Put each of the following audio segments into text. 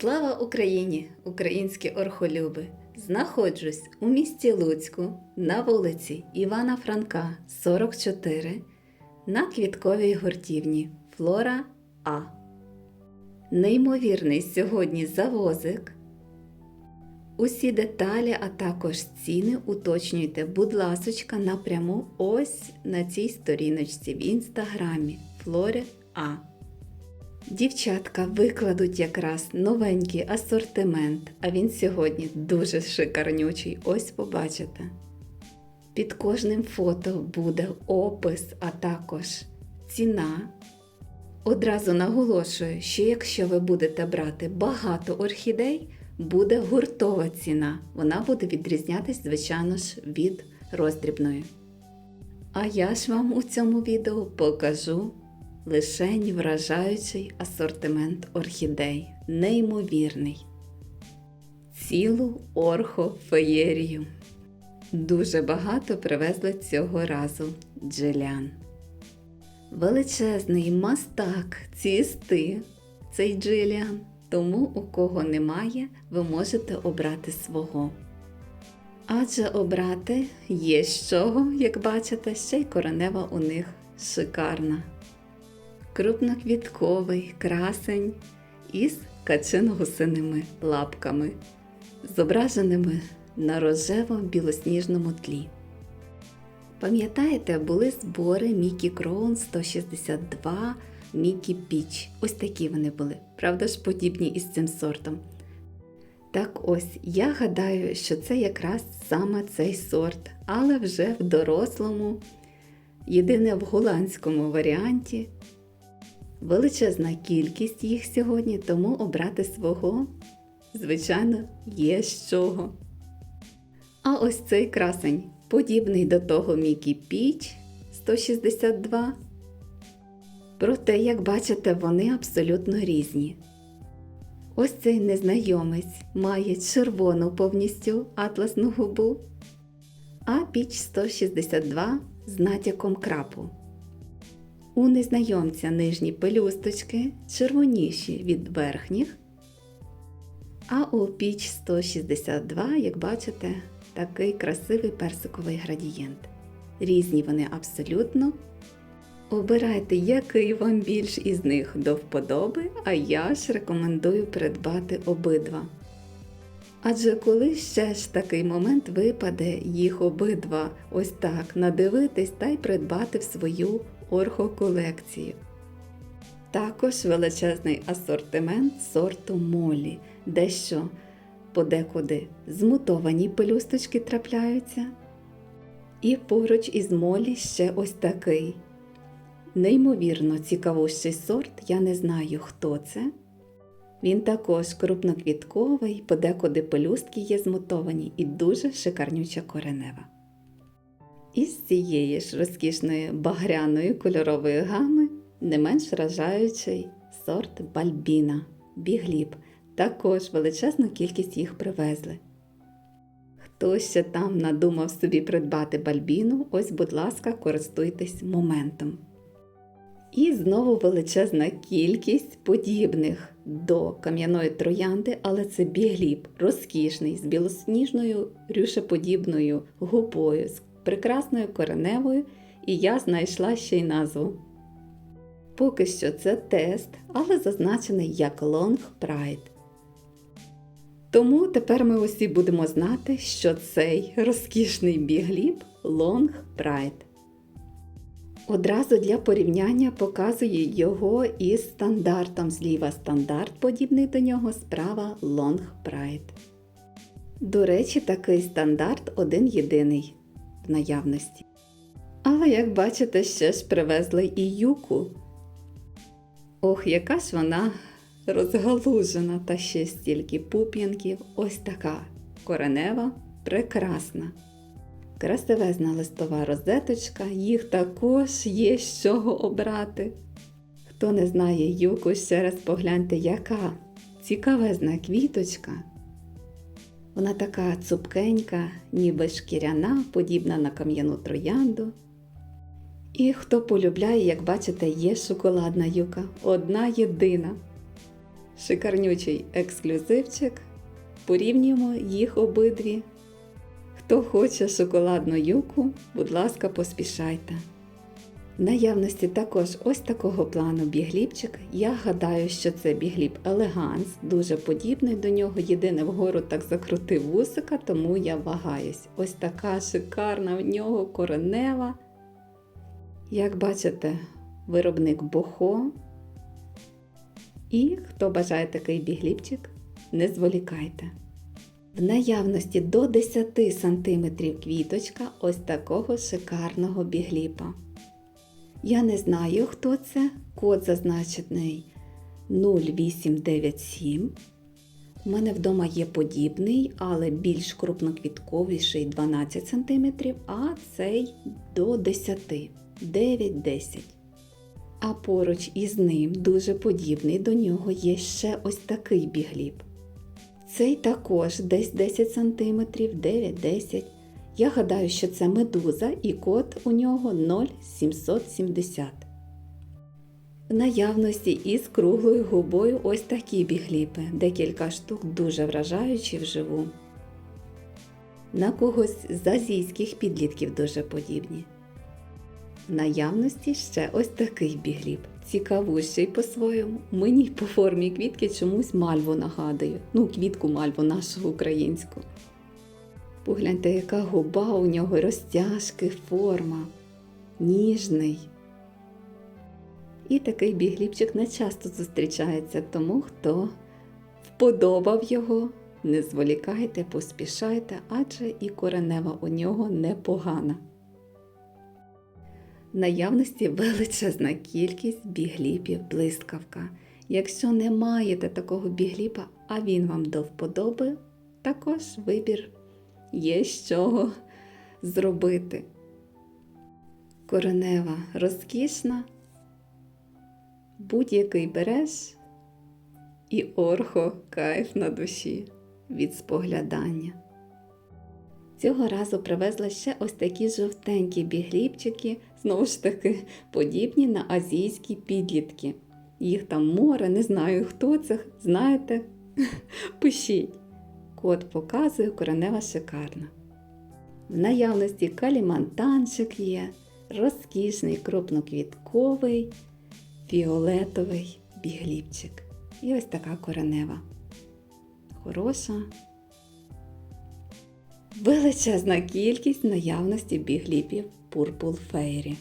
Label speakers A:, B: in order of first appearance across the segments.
A: Слава Україні, українські орхолюби! Знаходжусь у місті Луцьку на вулиці Івана Франка, 44, на квітковій гуртівні Флора А. Неймовірний сьогодні завозик. Усі деталі, а також ціни уточнюйте, будь ласочка, напряму ось на цій сторіночці в інстаграмі Флори А. Дівчатка викладуть якраз новенький асортимент, а він сьогодні дуже шикарнючий. Ось побачите. Під кожним фото буде опис, а також ціна. Одразу наголошую, що якщо ви будете брати багато орхідей, буде гуртова ціна. Вона буде відрізнятись, звичайно ж, від роздрібної. А я ж вам у цьому відео покажу лишень вражаючий асортимент орхідей, неймовірний. Цілу орхофеєрію. Дуже багато привезли цього разу джилян. Величезний мастак цісти цей джиліан, тому у кого немає, ви можете обрати свого. Адже обрати є з чого, як бачите, ще й коронева у них шикарна крупноквітковий красень із качино-гусиними лапками, зображеними на рожево-білосніжному тлі. Пам'ятаєте, були збори Мікі Кроун 162 Мікі Піч. Ось такі вони були, правда ж, подібні із цим сортом. Так ось, я гадаю, що це якраз саме цей сорт, але вже в дорослому, єдине в голландському варіанті. Величезна кількість їх сьогодні, тому обрати свого, звичайно, є з чого. А ось цей красень, подібний до того Мікі Піч 162. Проте, як бачите, вони абсолютно різні. Ось цей незнайомець має червону повністю атласну губу, а піч 162 з натяком крапу. У незнайомця нижні пелюсточки червоніші від верхніх, а у піч 162, як бачите, такий красивий персиковий градієнт. Різні вони абсолютно. Обирайте, який вам більш із них до вподоби, а я ж рекомендую придбати обидва. Адже коли ще ж такий момент випаде їх обидва ось так надивитись та й придбати в свою орхоколекцію. Також величезний асортимент сорту молі, дещо подекуди змутовані пелюсточки трапляються. І поруч із молі ще ось такий. Неймовірно цікавущий сорт, я не знаю, хто це. Він також крупноквітковий, подекуди пелюстки є змутовані і дуже шикарнюча коренева. Із цієї ж розкішної багряної кольорової гами не менш вражаючий сорт бальбіна, бігліб. Також величезну кількість їх привезли. Хто ще там надумав собі придбати бальбіну, ось, будь ласка, користуйтесь моментом. І знову величезна кількість подібних до кам'яної троянди, але це бігліб, розкішний, з білосніжною рюшеподібною губою, з прекрасною кореневою, і я знайшла ще й назву. Поки що це тест, але зазначений як Long Pride. Тому тепер ми усі будемо знати, що цей розкішний бігліб Long Pride. Одразу для порівняння показую його із стандартом. Зліва стандарт, подібний до нього, справа Long Pride. До речі, такий стандарт один єдиний наявності. Але, як бачите, ще ж привезли і юку. Ох, яка ж вона розгалужена та ще стільки пуп'янків. Ось така коренева, прекрасна. Красивезна листова розеточка, їх також є з чого обрати. Хто не знає юку, ще раз погляньте, яка цікавезна квіточка. Вона така цупкенька, ніби шкіряна, подібна на кам'яну троянду. І хто полюбляє, як бачите, є шоколадна юка, одна єдина. шикарнючий ексклюзивчик. Порівнюємо їх обидві. Хто хоче шоколадну юку, будь ласка, поспішайте. В наявності також ось такого плану бігліпчик. Я гадаю, що це бігліп Елеганс, дуже подібний до нього. Єдине вгору так закрутив вусика, тому я вагаюсь. Ось така шикарна в нього коренева. Як бачите, виробник Бохо. І хто бажає такий бігліпчик, не зволікайте. В наявності до 10 см квіточка ось такого шикарного бігліпа. Я не знаю, хто це. Код зазначений 0897. У мене вдома є подібний, але більш крупноквітковіший 12 см, а цей до 10 9-10. А поруч із ним дуже подібний до нього є ще ось такий бігліп. Цей також десь 10 см, 9-10 я гадаю, що це медуза і код у нього 0,770. В наявності із круглою губою ось такі бігліпи, декілька штук дуже вражаючі вживу. На когось з азійських підлітків дуже подібні. В наявності ще ось такий бігліп. Цікавущий по-своєму. Мені по формі квітки чомусь мальву нагадує. Ну, квітку мальву нашу українську. Погляньте, яка губа у нього розтяжки, форма, ніжний. І такий бігліпчик не часто зустрічається, тому хто вподобав його, не зволікайте, поспішайте, адже і коренева у нього непогана. Наявності величезна кількість бігліпів блискавка. Якщо не маєте такого бігліпа, а він вам до вподоби, також вибір є з чого зробити. Коренева розкішна, будь-який береш і орхо кайф на душі від споглядання. Цього разу привезла ще ось такі жовтенькі бігліпчики, знову ж таки, подібні на азійські підлітки. Їх там море, не знаю хто це, знаєте, пишіть. Код показує коренева шикарна. В наявності калімантанчик є, розкішний крупноквітковий, фіолетовий бігліпчик. І ось така коренева. Хороша. Величезна кількість наявності бігліпів Purple Fairy.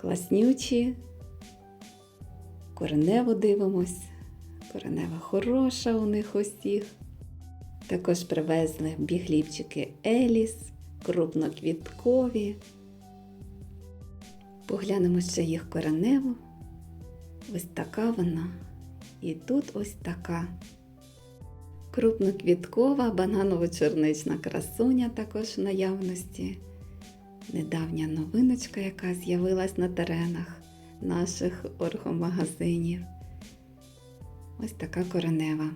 A: Класнючі. Коренево дивимось. Коренева хороша у них усіх. Також привезли бігліпчики Еліс, крупноквіткові. Поглянемо ще їх кореневу. Ось така вона. І тут ось така. Крупноквіткова, бананово-чорнична красуня також в наявності. Недавня новиночка, яка з'явилась на теренах наших оргомагазинів. Ось така коренева.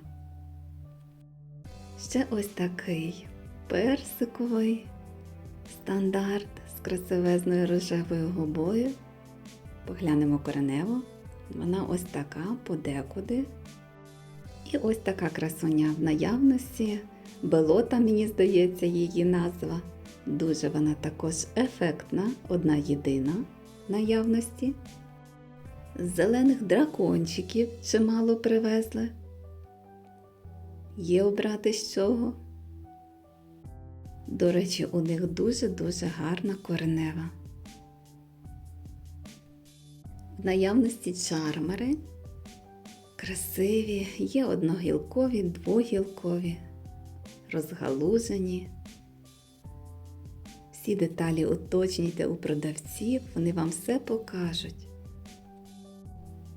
A: Ще ось такий персиковий стандарт з красивезною рожевою губою. Поглянемо кореневу. Вона ось така подекуди. І ось така красуня в наявності. Белота, мені здається, її назва. Дуже вона також ефектна, одна єдина наявності. Зелених дракончиків чимало привезли. Є обрати з чого. До речі, у них дуже-дуже гарна коренева. В наявності чармери. Красиві, є одногілкові, двогілкові, розгалужені. Всі деталі уточнюйте у продавців, вони вам все покажуть.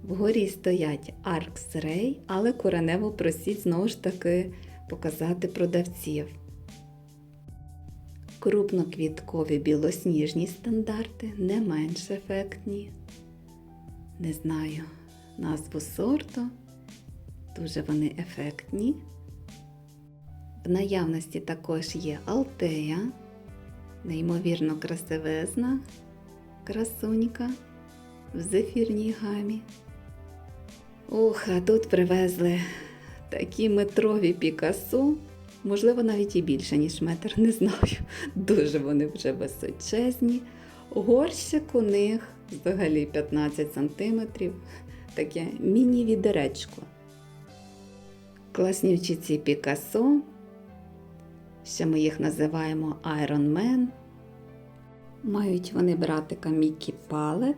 A: Вгорі стоять Arcs Ray, але коренево просіть знову ж таки показати продавців. Крупноквіткові білосніжні стандарти не менш ефектні. Не знаю назву сорту. Дуже вони ефектні. В наявності також є Алтея, неймовірно красивезна красунька в зефірній гамі. Ух, а тут привезли такі метрові Пікасо, можливо, навіть і більше, ніж метр, не знаю. Дуже вони вже височезні. Горщик у них взагалі 15 сантиметрів, таке міні-відеречко. Класнючі ці Пікасо. Ще ми їх називаємо Iron Man. Мають вони братика Мікі Палет.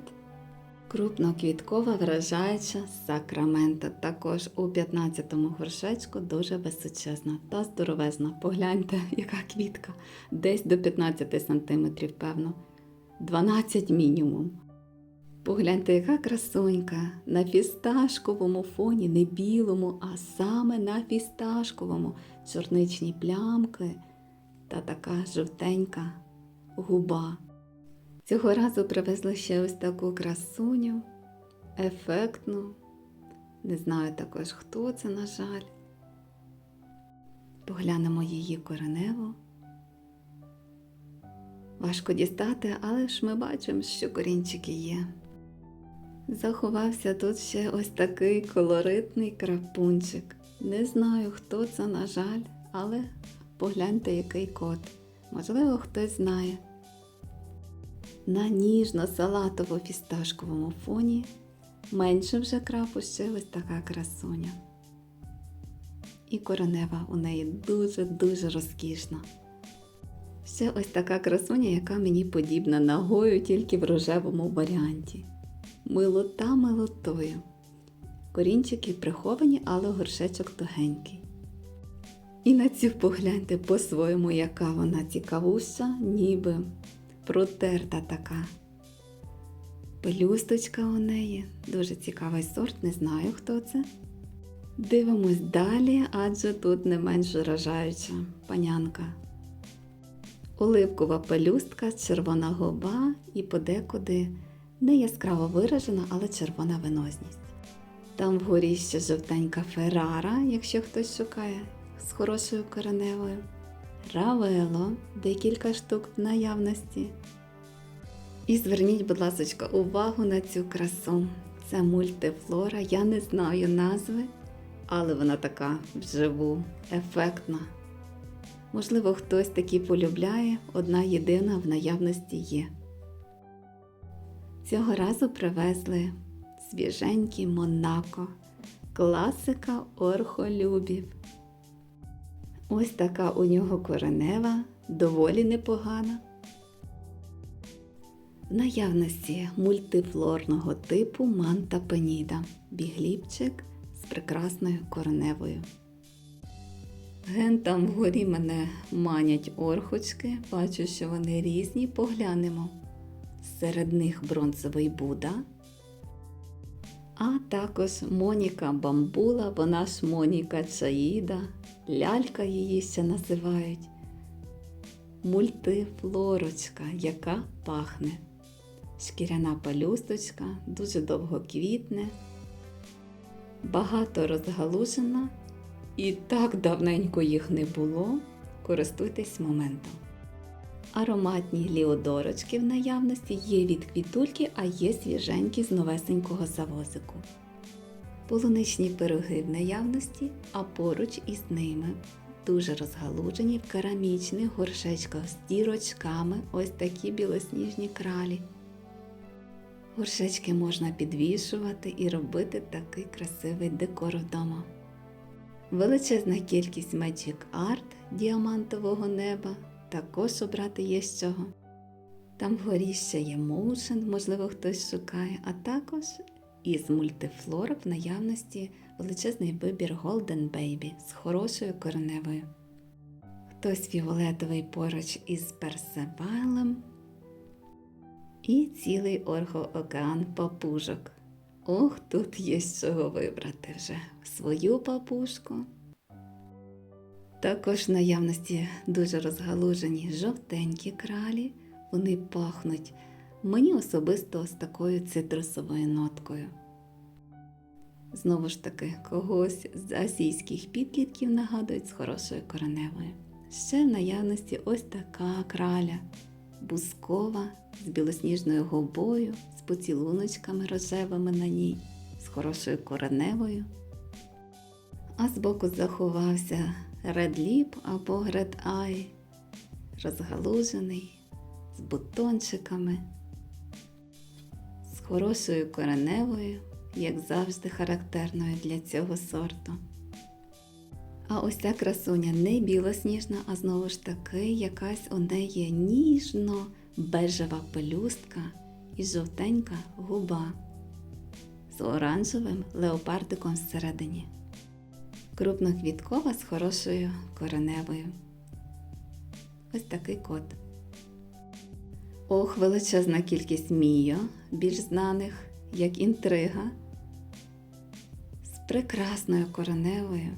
A: Крупноквіткова вражаюча сакрамента. Також у 15-му горшечку дуже височезна та здоровезна. Погляньте, яка квітка. Десь до 15 см, певно. 12 мінімум. Погляньте, яка красунька на фісташковому фоні, не білому, а саме на фісташковому чорничні плямки та така жовтенька губа. Цього разу привезли ще ось таку красуню, ефектну. Не знаю також, хто це, на жаль. Поглянемо її коренево. Важко дістати, але ж ми бачимо, що корінчики є. Заховався тут ще ось такий колоритний крапунчик. Не знаю, хто це, на жаль, але погляньте, який кот. Можливо, хтось знає. На ніжно-салатово-фісташковому фоні менше вже крапу ще ось така красуня. І коренева у неї дуже-дуже розкішна. Ще ось така красуня, яка мені подібна ногою тільки в рожевому варіанті. Милота милотою. Корінчики приховані, але горшечок тугенький. І на цю погляньте по-своєму, яка вона цікавуша, ніби протерта така. Пелюсточка у неї, дуже цікавий сорт, не знаю, хто це. Дивимось далі, адже тут не менш вражаюча панянка. Оливкова пелюстка, червона губа і подекуди не яскраво виражена, але червона виносність. Там вгорі ще жовтенька Феррара, якщо хтось шукає, з хорошою кореневою. Равело, декілька штук в наявності. І зверніть, будь ласка, увагу на цю красу. Це мультифлора, я не знаю назви, але вона така вживу, ефектна. Можливо, хтось такі полюбляє, одна єдина в наявності є. Цього разу привезли свіженький Монако, класика орхолюбів. Ось така у нього коренева, доволі непогана. В наявності мультифлорного типу манта пеніда, бігліпчик з прекрасною кореневою. Ген там вгорі мене манять орхочки, бачу, що вони різні, поглянемо. Серед них бронзовий Буда, а також Моніка Бамбула, вона ж Моніка Чаїда, лялька її ще називають. Мультифлорочка, яка пахне. Шкіряна палюсточка, дуже довго квітне, багато розгалужена, і так давненько їх не було. Користуйтесь моментом. Ароматні ліодорочки в наявності є від квітульки, а є свіженькі з новесенького завозику. Полуничні пироги в наявності, а поруч із ними дуже розгалужені в керамічних горшечках з дірочками ось такі білосніжні кралі. Горшечки можна підвішувати і робити такий красивий декор вдома. Величезна кількість Magic Art діамантового неба також обрати є з чого. Там вгорі ще є Motion, можливо, хтось шукає, а також із мультифлор в наявності величезний вибір Golden Baby з хорошою кореневою. Хтось фіолетовий поруч із персевайлем і цілий орхоокеан папужок. Ох, тут є з чого вибрати вже свою папушку. Також в наявності дуже розгалужені жовтенькі кралі, вони пахнуть мені особисто з такою цитрусовою ноткою. Знову ж таки, когось з азійських підлітків нагадують з хорошою кореневою. Ще в наявності ось така краля, бускова з білосніжною губою, з поцілуночками рожевими на ній, з хорошою кореневою. А збоку заховався Lip або Red Eye, розгалужений, з бутончиками, з хорошою кореневою, як завжди характерною для цього сорту. А ось ця красуня не білосніжна, а знову ж таки якась у неї ніжно-бежева пелюстка і жовтенька губа з оранжевим леопардиком всередині. Крупноквіткова з хорошою кореневою. Ось такий кот. Ох, величезна кількість мійо, більш знаних, як інтрига, з прекрасною кореневою.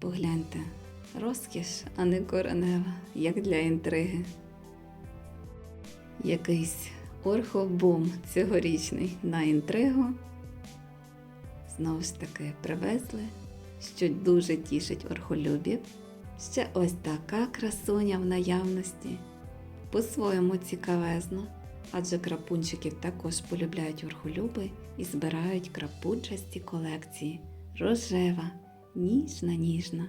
A: Погляньте, розкіш, а не коренева, як для інтриги. Якийсь орхобум цьогорічний на інтригу. Знову ж таки привезли, що дуже тішить орхолюбів. Ще ось така красуня в наявності. По-своєму цікавезно, адже крапунчиків також полюбляють орхолюби і збирають крапунчасті колекції. Рожева, ніжна ніжна,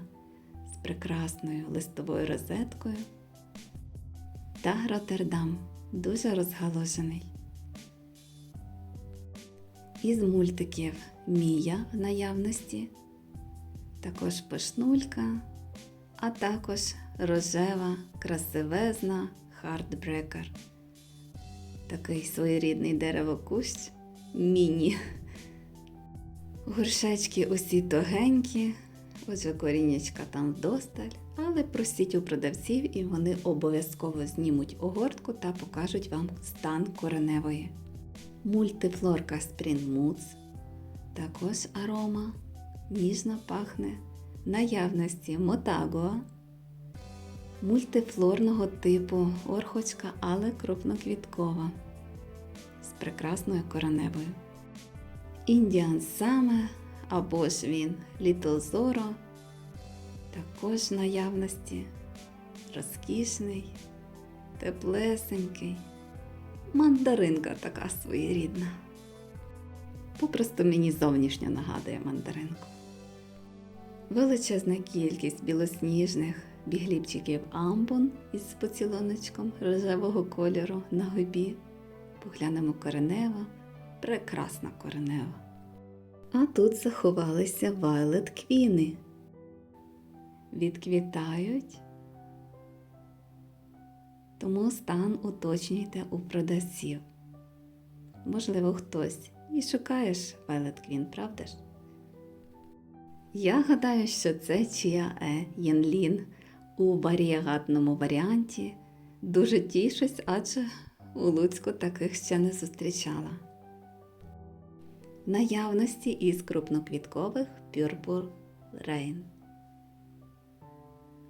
A: з прекрасною листовою розеткою. Та Роттердам дуже розгалужений. Із мультиків Мія в наявності, також пишнулька, а також рожева, красивезна хардбрекер. Такий своєрідний деревокущ міні. Горшечки усі тогенькі, отже корінечка там вдосталь, але просіть у продавців і вони обов'язково знімуть огортку та покажуть вам стан кореневої. Мультифлорка Moods, також арома, ніжно пахне, наявності мотагоа, мультифлорного типу. Орхочка, але крупноквіткова, з прекрасною кореневою. Індіан Саме або ж він Little Zorro, також наявності, розкішний, теплесенький, мандаринка така своєрідна. Попросту мені зовнішньо нагадує мандаринку. Величезна кількість білосніжних бігліпчиків амбон із поцілуночком рожевого кольору на губі. Поглянемо коренева, прекрасна коренева. А тут заховалися вайлет квіни. Відквітають, тому стан уточнюйте у продавців. Можливо, хтось і шукаєш Violet Queen, правда ж? Я гадаю, що це Чія Е Єнлін у варіагатному варіанті. Дуже тішусь, адже у Луцьку таких ще не зустрічала. Наявності із крупноквіткових Purple Rain.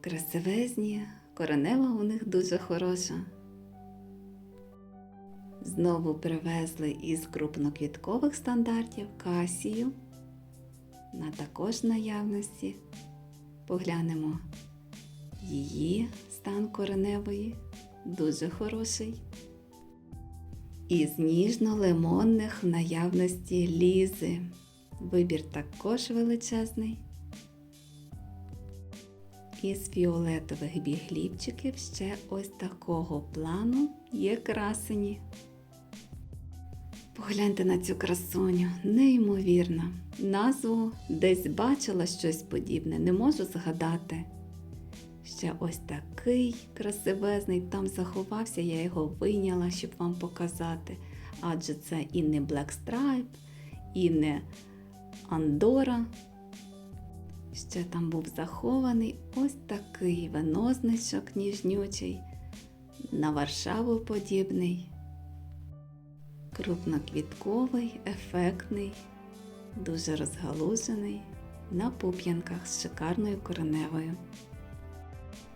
A: Красивезні, коренева у них дуже хороша. Знову привезли із крупноквіткових стандартів касію. На також наявності. Поглянемо її стан кореневої, дуже хороший. Із ніжно-лимонних в наявності лізи. Вибір також величезний. Із фіолетових бігліпчиків ще ось такого плану є красені. Погляньте на цю красуню, неймовірна. Назву десь бачила щось подібне, не можу згадати. Ще ось такий красивезний там заховався, я його вийняла, щоб вам показати. Адже це і не Black Stripe, і не Андора. Ще там був захований ось такий венозничок ніжнючий, на Варшаву подібний, крупноквітковий, ефектний, дуже розгалужений, на пуп'янках з шикарною кореневою.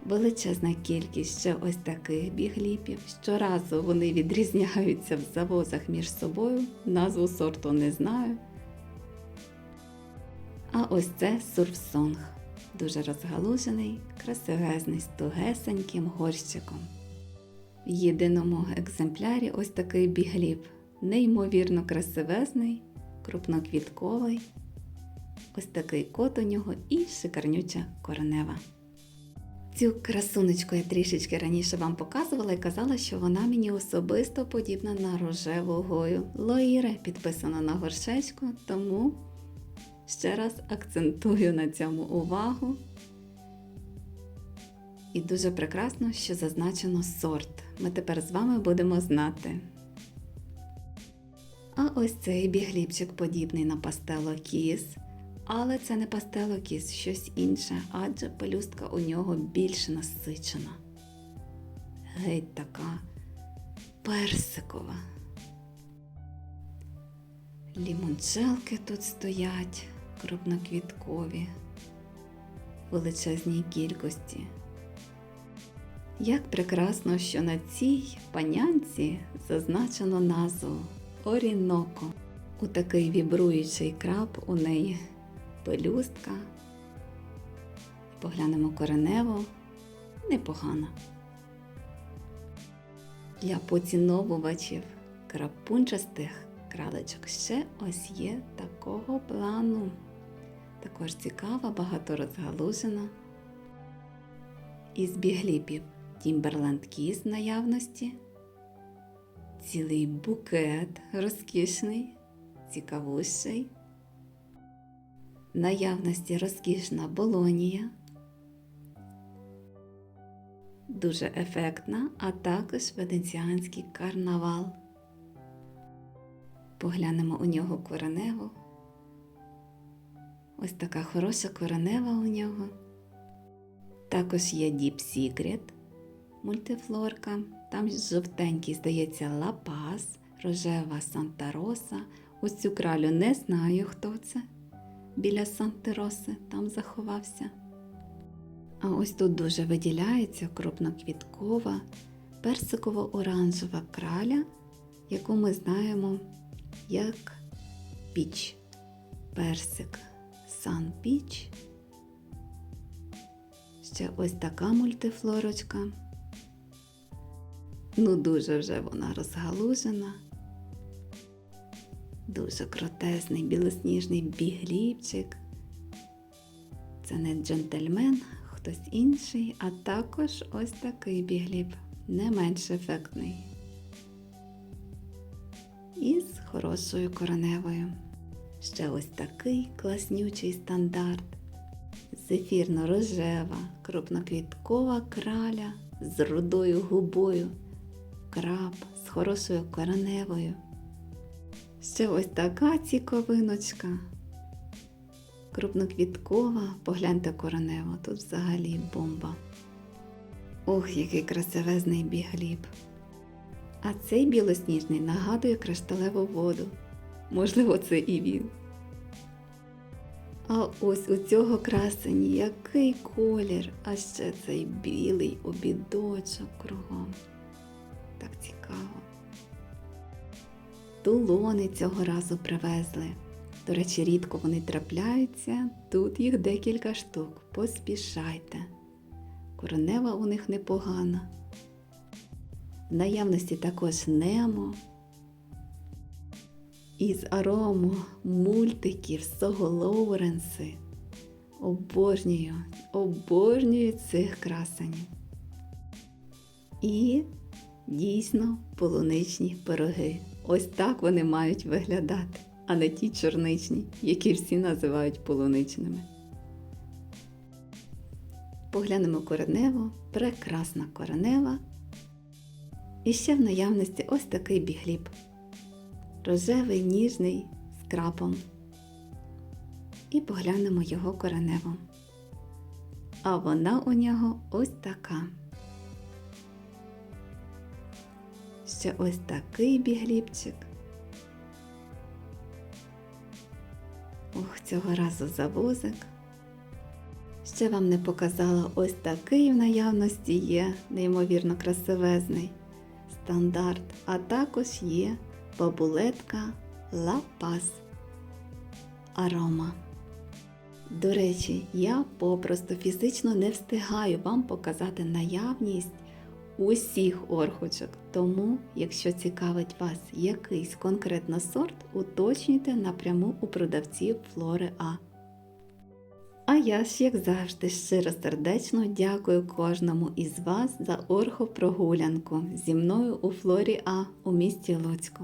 A: Величезна кількість ще ось таких бігліпів. Щоразу вони відрізняються в завозах між собою, назву сорту не знаю. А ось це сурфсонг. Дуже розгалужений, красивезний, з тугесеньким горщиком. В єдиному екземплярі ось такий бігліп неймовірно красивезний, крупноквітковий. Ось такий кот у нього і шикарнюча коренева. Цю красунечку я трішечки раніше вам показувала і казала, що вона мені особисто подібна на рожеву гою. Лоїре підписана на горшечку, тому ще раз акцентую на цьому увагу. І дуже прекрасно, що зазначено сорт. Ми тепер з вами будемо знати. А ось цей бігліпчик подібний на пастело кіс. Але це не пастело кіс, щось інше, адже пелюстка у нього більш насичена. Геть така персикова. Лімончелки тут стоять, крупноквіткові, величезній кількості. Як прекрасно, що на цій панянці зазначено назву Оріноко. У такий вібруючий краб у неї пелюстка. Поглянемо коренево. Непогано. Для поціновувачів крапунчастих кралечок ще ось є такого плану. Також цікава, багато розгалужена. Із бігліпів Тімберленд Кіс в наявності. Цілий букет розкішний, цікавущий. Наявності розкішна болонія. Дуже ефектна, а також венеціанський карнавал. Поглянемо у нього кореневу. Ось така хороша коренева у нього. Також є Deep Secret мультифлорка. Там жовтенький, здається, лапас, рожева Санта Роса. Ось цю кралю не знаю, хто це. Біля Санти Роси там заховався. А ось тут дуже виділяється крупноквіткова, персиково-оранжева краля, яку ми знаємо як піч. Персик Сан Піч. Ще ось така мультифлорочка. Ну, дуже вже вона розгалужена. Дуже кротесний білосніжний бігліпчик. Це не джентльмен, хтось інший, а також ось такий бігліп, не менш ефектний. І з хорошою кореневою. Ще ось такий класнючий стандарт. Зефірно-рожева, крупноквіткова краля з рудою губою, краб з хорошою кореневою. Ще ось така цікавиночка. Крупноквіткова, погляньте коренево, тут взагалі бомба. Ох, який красивезний бігліб. А цей білосніжний нагадує кришталеву воду. Можливо, це і він. А ось у цього красені який колір, а ще цей білий обідочок кругом. Так цікаво. Тулони цього разу привезли. До речі, рідко вони трапляються, тут їх декілька штук. Поспішайте. Коронева у них непогана. В наявності також Немо. Із арому мультиків Сого Лоуренси. Обожнюю, обожнюю цих красенів. І дійсно полуничні пироги. Ось так вони мають виглядати, а не ті чорничні, які всі називають полуничними. Поглянемо коренево, прекрасна коренева. І ще в наявності ось такий бігліб. Рожевий, ніжний з крапом. І поглянемо його коренево. А вона у нього ось така. Ще ось такий бігліпчик. Ох, цього разу завозик. Ще вам не показала ось такий в наявності є, неймовірно красивезний стандарт, а також є бабулетка Paz Арома. До речі, я попросту фізично не встигаю вам показати наявність усіх орхочок. Тому, якщо цікавить вас якийсь конкретно сорт, уточнюйте напряму у продавців Флори А. А я ж, як завжди, щиро сердечно дякую кожному із вас за орхопрогулянку зі мною у Флорі А у місті Луцьку.